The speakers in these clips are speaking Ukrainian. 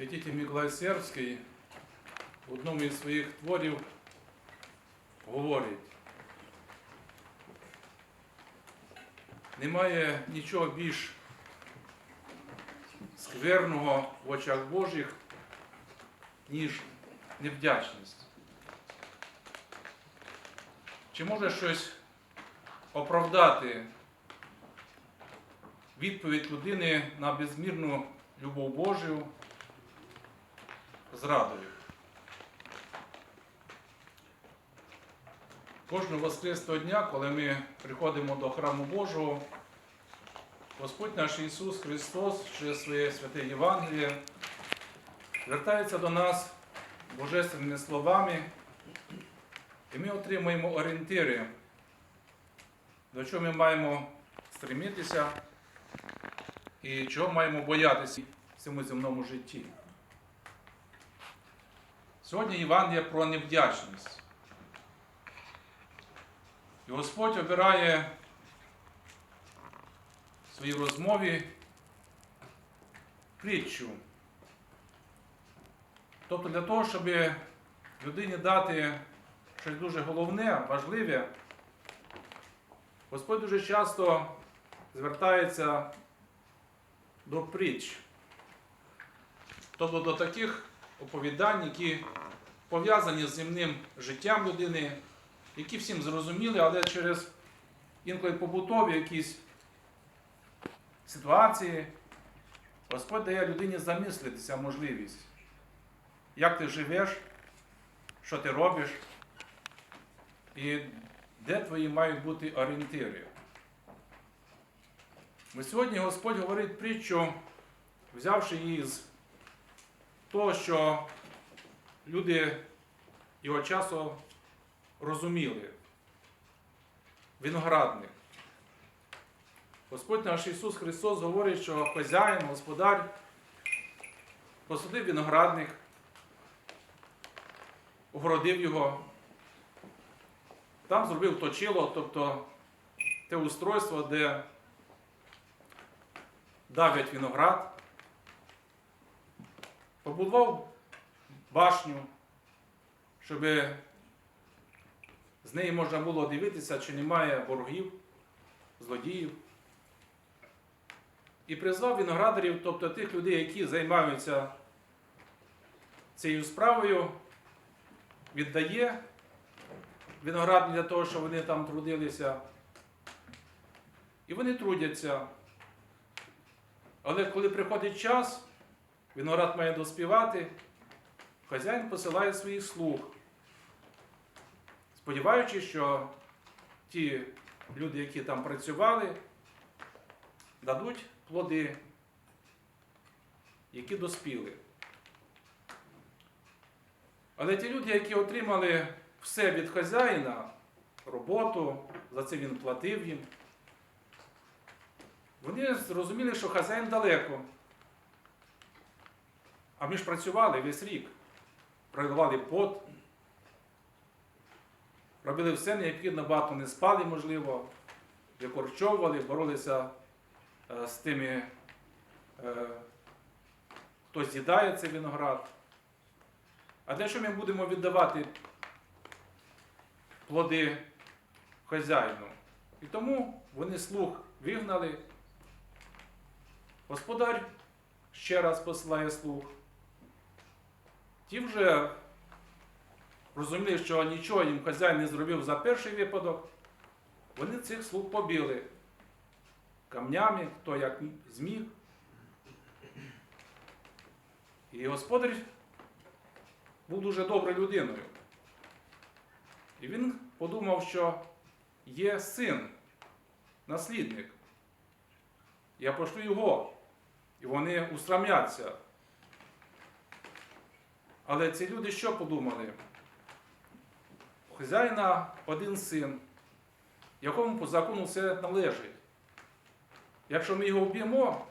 Святитель Миколай Сербський в одному із своїх творів говорить, немає нічого більш скверного в очах Божих, ніж невдячність. Чи може щось оправдати відповідь людини на безмірну любов Божу зрадою? Кожного воскресного дня, коли ми приходимо до храму Божого, Господь наш Ісус Христос через своє святе Євангеліє звертається до нас божественними словами, і ми отримуємо орієнтири, до чого ми маємо стремитися і чого маємо боятися в цьому земному житті. Сьогодні Євангелія про невдячність. І Господь обирає в своїй розмові притчу. Тобто для того, щоб людині дати щось дуже головне, важливе, Господь дуже часто звертається до притч, тобто до таких оповідань, які пов'язані з земним життям людини, які всім зрозуміли, але через інколи побутові якісь ситуації Господь дає людині замислитися можливість, як ти живеш, що ти робиш, і де твої мають бути орієнтири. Ми сьогодні Господь говорить притчу, взявши її з того, що люди його часу розуміли. Виноградник. Господь наш Ісус Христос говорить, що хазяїн, господар посадив виноградник, огородив його, там зробив точило, тобто те устройство, де давлять виноград, побудував башню, щоб з неї можна було дивитися, чи немає ворогів, злодіїв. І призвав виноградарів, тобто тих людей, які займаються цією справою, віддає виноград для того, щоб вони там трудилися. І вони трудяться. Але коли приходить час, виноград має доспівати, хазяїн посилає своїх слуг, сподіваючись, що ті люди, які там працювали, дадуть плоди, які доспіли. Але ті люди, які отримали все від хазяїна, роботу, за це він платив їм, вони зрозуміли, що хазяїн далеко. А ми ж працювали весь рік, проливали пот, робили все необхідно, багато не спали, можливо, викорчовували, боролися е, з тими, е, хто з'їдає цей виноград. А для що ми будемо віддавати плоди хазяїну? І тому вони слух вигнали. Господар ще раз посилає слух. Ті вже розуміли, що нічого їм хазяїн не зробив за перший випадок. Вони цих слуг побили камнями, хто як зміг. І господар був дуже доброю людиною. І він подумав, що є син, наслідник. Я пошлю його, і вони устрамляться. Але ці люди що подумали? У хазяїна один син, якому по закону все належить. Якщо ми його вб'ємо,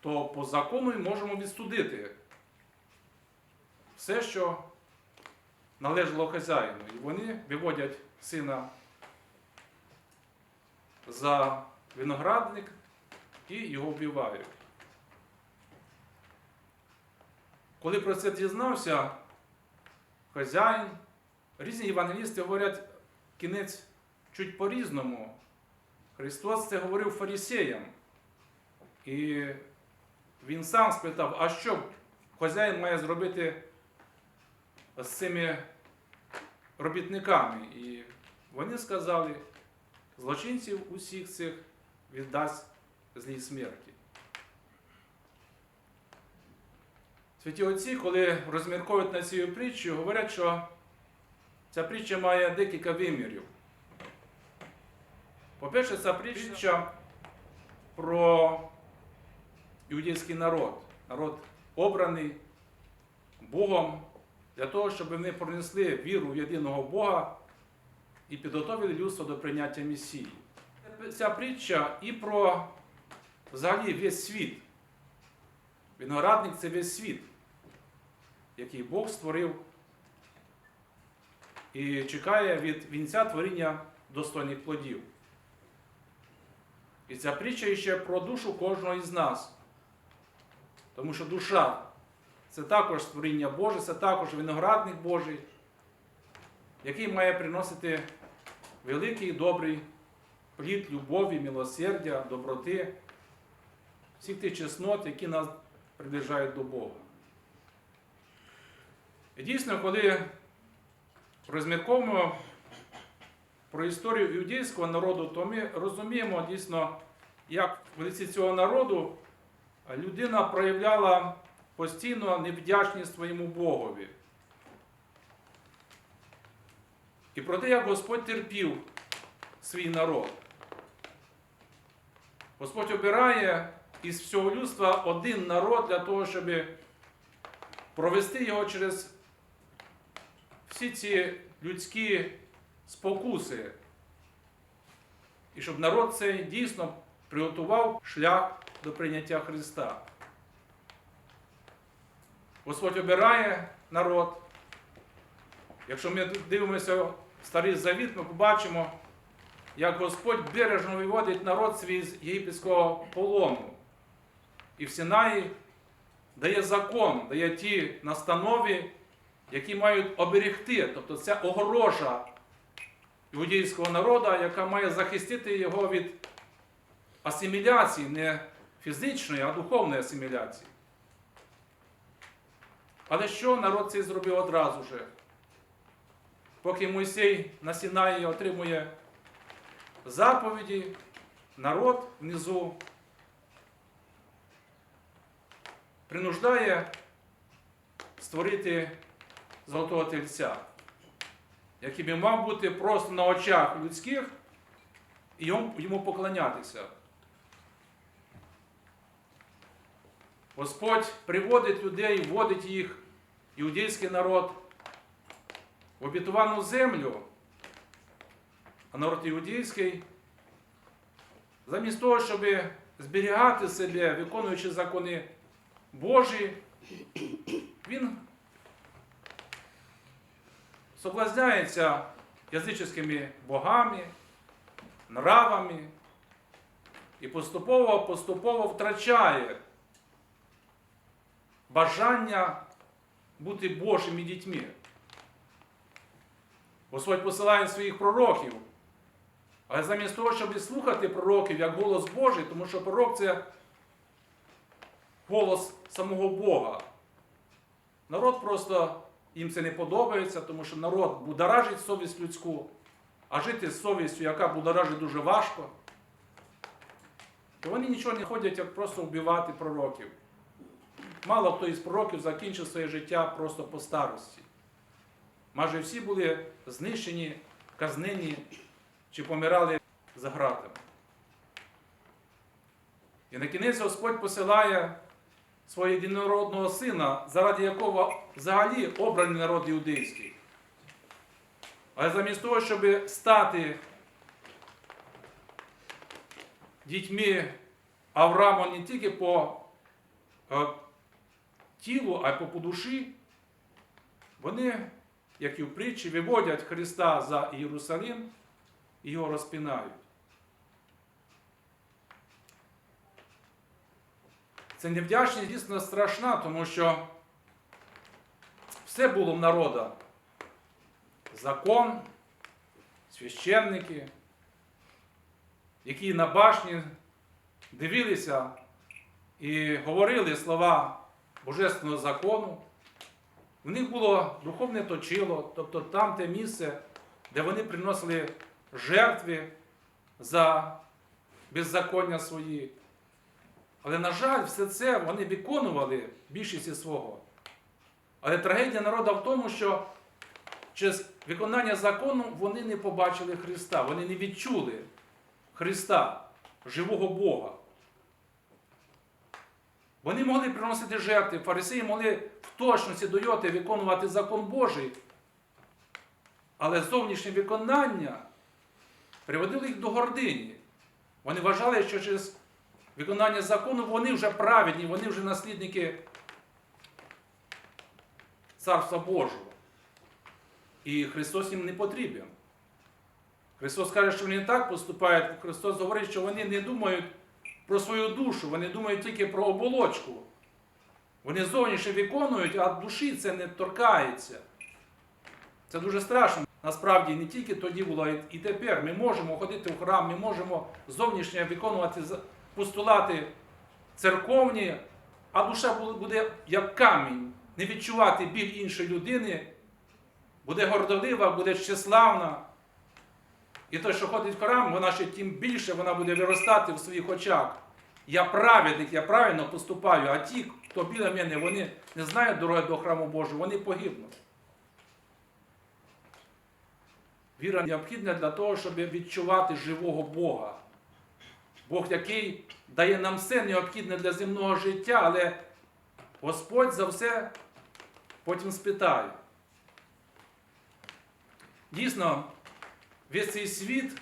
то по закону і можемо відсудити все, що належало хазяїну. І вони виводять сина за виноградник і його вбивають. Коли про це дізнався, хазяїн, різні євангелісти говорять кінець чуть по-різному. Христос це говорив фарисеям. І він сам спитав, а що хазяїн має зробити з цими робітниками? І вони сказали, злочинців усіх цих віддасть злій смерті. Святі отці, коли розмірковують над цією притчею, говорять, що ця притча має декілька вимірів. По-перше, ця притча про іудейський народ, народ обраний Богом для того, щоб вони пронесли віру в єдиного Бога і підготовили людство до прийняття Месії. Ця притча і про взагалі весь світ. Виноградник це весь світ, який Бог створив і чекає від вінця творіння достойних плодів. І ця притча ще про душу кожного із нас. Тому що душа це також створіння Боже, це також виноградник Божий, який має приносити великий і добрий плід любові, милосердя, доброти, всіх тих чеснот, які нас приближають до Бога. Дійсно, коли розмірковуємо про історію іудейського народу, то ми розуміємо дійсно, як в лиці цього народу людина проявляла постійно невдячність своєму Богові. І про те, як Господь терпів свій народ. Господь обирає із всього людства один народ для того, щоб провести його через всі ці людські спокуси. І щоб народ цей дійсно приготував шлях до прийняття Христа. Господь обирає народ. Якщо ми дивимося в Старий Завіт, ми побачимо, як Господь бережно виводить народ свій з єгипетського полону. І в Синаї дає закон, дає ті настанови, які мають оберегти, тобто це огорожа іудейського народу, яка має захистити його від асиміляції, не фізичної, а духовної асиміляції. Але що народ цей зробив одразу же? Поки Мойсей на Сінаї отримує заповіді, народ внизу принуждає створити золотого тельця, який би мав бути просто на очах людських і йому, поклонятися. Господь приводить людей, вводить їх, іудейський народ, в обітовану землю, а народ іудейський, замість того, щоб зберігати себе, виконуючи закони Божі, він соблазняється язичськими богами, нравами і поступово-поступово втрачає бажання бути Божими дітьми. Господь посилає своїх пророків. Але замість того, щоб слухати пророків як голос Божий, тому що пророк це голос самого Бога. Народ просто їм це не подобається, тому що народ будоражить совість людську, а жити з совістю, яка будоражить дуже важко. І вони нічого не ходять, як просто вбивати пророків. Мало хто із пророків закінчив своє життя просто по старості. Майже всі були знищені, казнені чи помирали за гратами. І на кінець Господь посилає свого єдинородного сина, заради якого взагалі обраний народ іудейський. Але замість того, щоб стати дітьми Авраама не тільки по е, тілу, а й по душі, вони, як і в притчі, виводять Христа за Єрусалим і його розпинають. Це невдячність дійсно страшна, тому що все було в народа. Закон, священники, які на башні дивилися і говорили слова Божественного закону. В них було духовне точило, тобто там те місце, де вони приносили жертви за беззаконня свої. Але, на жаль, все це вони виконували більшість свого. Але трагедія народу в тому, що через виконання закону вони не побачили Христа, вони не відчули Христа, живого Бога. Вони могли приносити жертви, фарисеї могли в точності до йоти виконувати закон Божий, але зовнішнє виконання приводило їх до гордині. Вони вважали, що через виконання закону вони вже праведні, вони вже наслідники Царства Божого. І Христос їм не потрібен. Христос каже, що вони не так поступають. Христос говорить, що вони не думають про свою душу, вони думають тільки про оболочку. Вони зовнішньо виконують, а душі це не торкається. Це дуже страшно. Насправді не тільки тоді було, і- тепер. Ми можемо ходити в храм, ми можемо зовнішньо виконувати постулати церковні, а душа буде як камінь, не відчувати біль іншої людини, буде гордолива, буде щаславна. І той, що ходить в храм, вона ще тим більше вона буде виростати в своїх очах. Я праведник, я правильно поступаю, а ті, хто біля мене, вони не знають дороги до храму Божого, вони погибнуть. Віра необхідна для того, щоб відчувати живого Бога. Бог, який дає нам все необхідне для земного життя, але Господь за все потім спитає. Дійсно, весь цей світ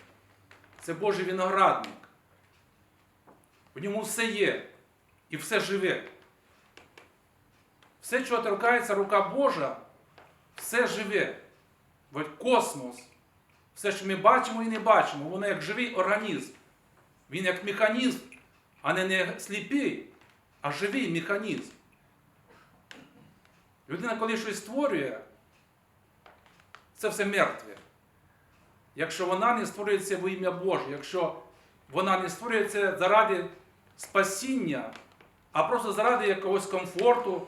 це Божий виноградник. В ньому все є і все живе. Все, чого торкається рука Божа, все живе. Космос, все, що ми бачимо і не бачимо, воно як живий організм. Він як механізм, а не, не сліпий, а живий механізм. Людина, коли щось створює, це все мертве. Якщо вона не створюється во ім'я Боже, якщо вона не створюється заради спасіння, а просто заради якогось комфорту,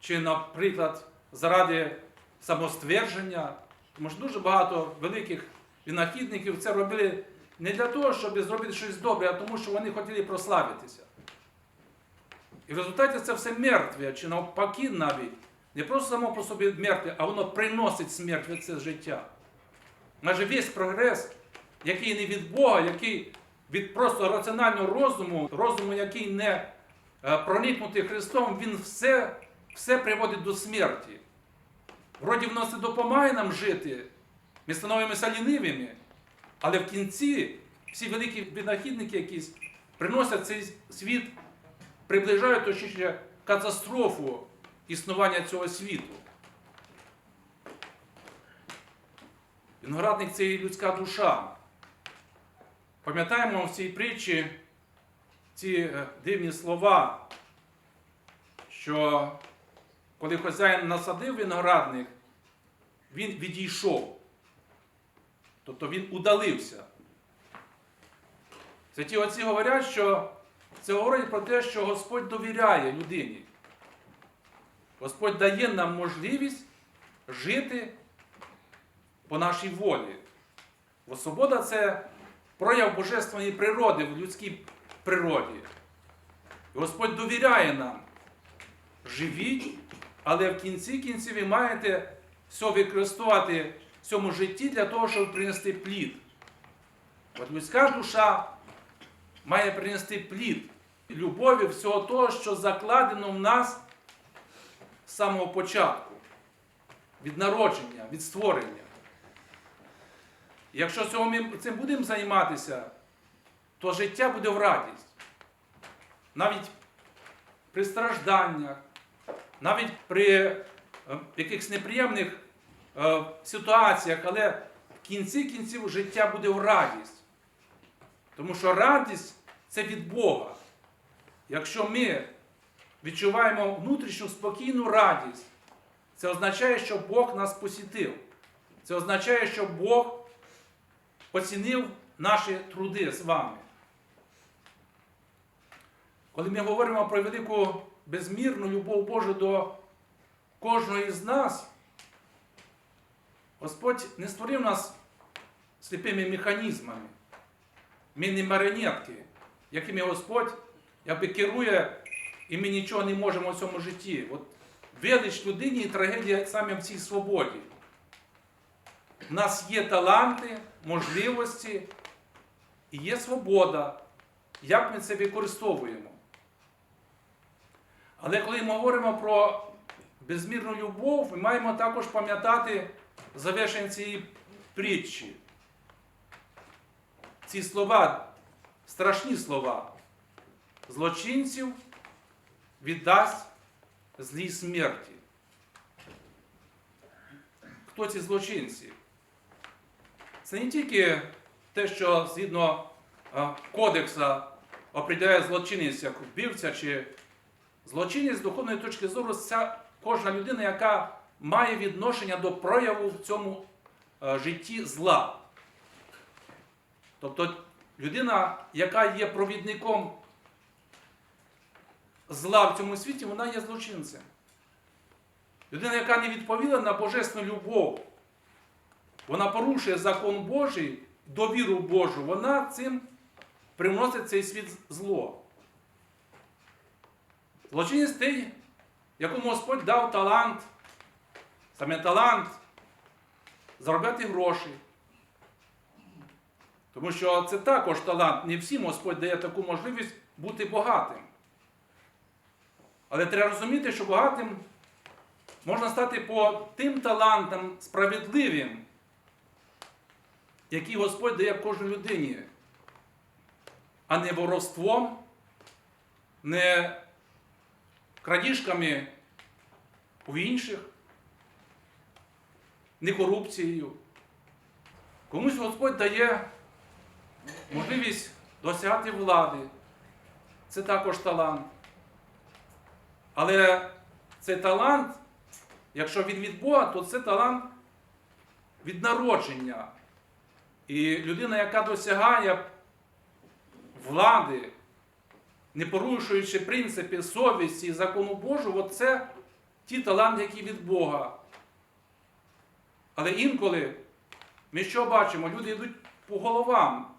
чи, наприклад, заради самоствердження, тому що дуже багато великих винахідників це робили не для того, щоб зробити щось добре, а тому, що вони хотіли прославитися. І в результаті це все мертве, чи навпаки навіть, не просто само по собі мертве, а воно приносить смерть в це життя. Майже весь прогрес, який не від Бога, який від просто раціонального розуму, розуму, який не е, проникнутий Христом, він все, все приводить до смерті. Вроді воно це допомагає нам жити, ми становимося лінивими, але в кінці всі великі винахідники якісь приносять цей світ, приближають точніше катастрофу існування цього світу. Виноградник це і людська душа. Пам'ятаємо в цій притчі ці е, дивні слова, що коли хазяїн насадив виноградник, він відійшов. Тобто він удалився. Святі отці говорять, що це говорить про те, що Господь довіряє людині. Господь дає нам можливість жити по нашій волі. Бо свобода це прояв божественної природи в людській природі. І Господь довіряє нам. Живіть, але в кінці кінці ви маєте все використовувати в цьому житті для того, щоб принести плід. От людська душа має принести плід любові всього того, що закладено в нас з самого початку, від народження, від створення. Якщо ми цим будемо займатися, то життя буде в радість. Навіть при стражданнях, навіть при е, якихось неприємних е, ситуаціях, але в кінці кінців життя буде в радість. Тому що радість це від Бога. Якщо ми відчуваємо внутрішню спокійну радість, Це означає, що Бог нас посітив. Це означає, що Бог оцінив наші труди з вами. Коли ми говоримо про велику безмірну любов Божу до кожного із нас, Господь не створив нас сліпими механізмами. Ми не марionетки, якими Господь якби керує, і ми нічого не можемо в цьому житті. От велич людині і трагедія саме в цій свободі. У нас є таланти, можливості і є свобода, як ми це використовуємо. Але коли ми говоримо про безмірну любов, ми маємо також пам'ятати завершення цієї притчі. Ці слова, страшні слова, злочинців віддасть злій смерті. Хто ці злочинці? Це не тільки те, що згідно кодекса определяє злочинець як вбивця чи злочинець з духовної точки зору це кожна людина, яка має відношення до прояву в цьому е, житті зла. Тобто людина, яка є провідником зла в цьому світі, вона є злочинцем. Людина, яка не відповіла на божественну любов, вона порушує закон Божий, довіру Божу, вона цим приносить цей світ зло. Злочинець той, якому Господь дав талант, саме талант заробляти гроші. Тому що це також талант. Не всім Господь дає таку можливість бути багатим. Але треба розуміти, що багатим можна стати по тим талантам справедливим, які Господь дає кожній людині, а не воровством, не крадіжками у інших, не корупцією. Комусь Господь дає можливість досягати влади. Це також талант. Але цей талант, якщо він від Бога, то це талант від народження. І людина, яка досягає влади, не порушуючи принципи совісті і закону Божого, це ті таланти, які від Бога. Але інколи ми що бачимо? Люди йдуть по головам,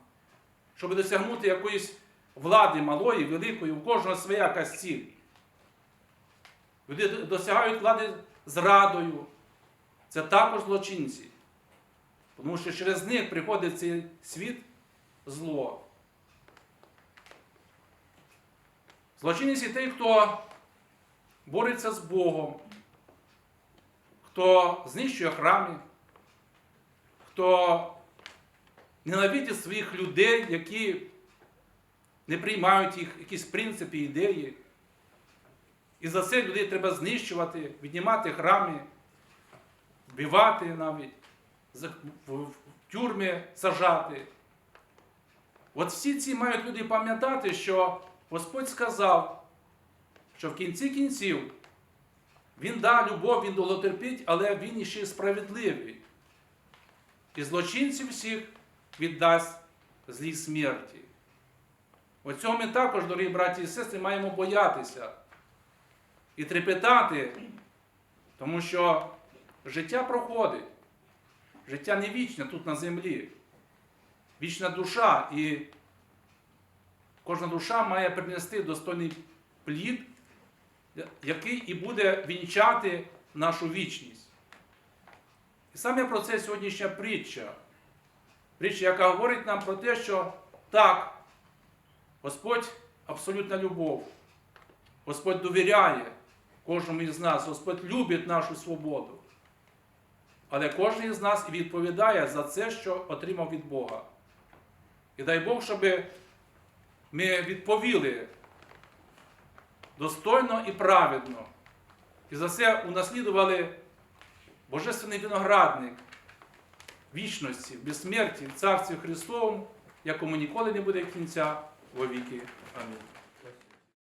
щоб досягнути якоїсь влади малої, великої, у кожного своя якась ціль. Люди досягають влади зрадою. Це також злочинці. Тому що через них приходить цей світ зло. Злочинець і той, хто бореться з Богом, хто знищує храми, хто ненавидить своїх людей, які не приймають їх якісь принципи, ідеї. І за це людей треба знищувати, віднімати храми, вбивати навіть, в тюрми сажати. От всі ці мають люди пам'ятати, що Господь сказав, що в кінці кінців Він да любов, Він долотерпіть, але Він іще справедливий. І злочинців всіх віддасть злій смерті. Оцього ми також, дорогі браті і сестри, маємо боятися і трепетати, тому що життя проходить. Життя не вічне тут на землі. Вічна душа, і кожна душа має принести достойний плід, який і буде вінчати нашу вічність. І саме про це сьогоднішня притча. Притча, яка говорить нам про те, що так, Господь абсолютна любов. Господь довіряє кожному із нас, Господь любить нашу свободу. Але кожен із нас відповідає за це, що отримав від Бога. І дай Бог, щоб ми відповіли достойно і праведно. І за це унаслідували Божественний виноградник вічності, безсмерті, в Царстві Христовому, якому ніколи не буде кінця вовіки. Амінь.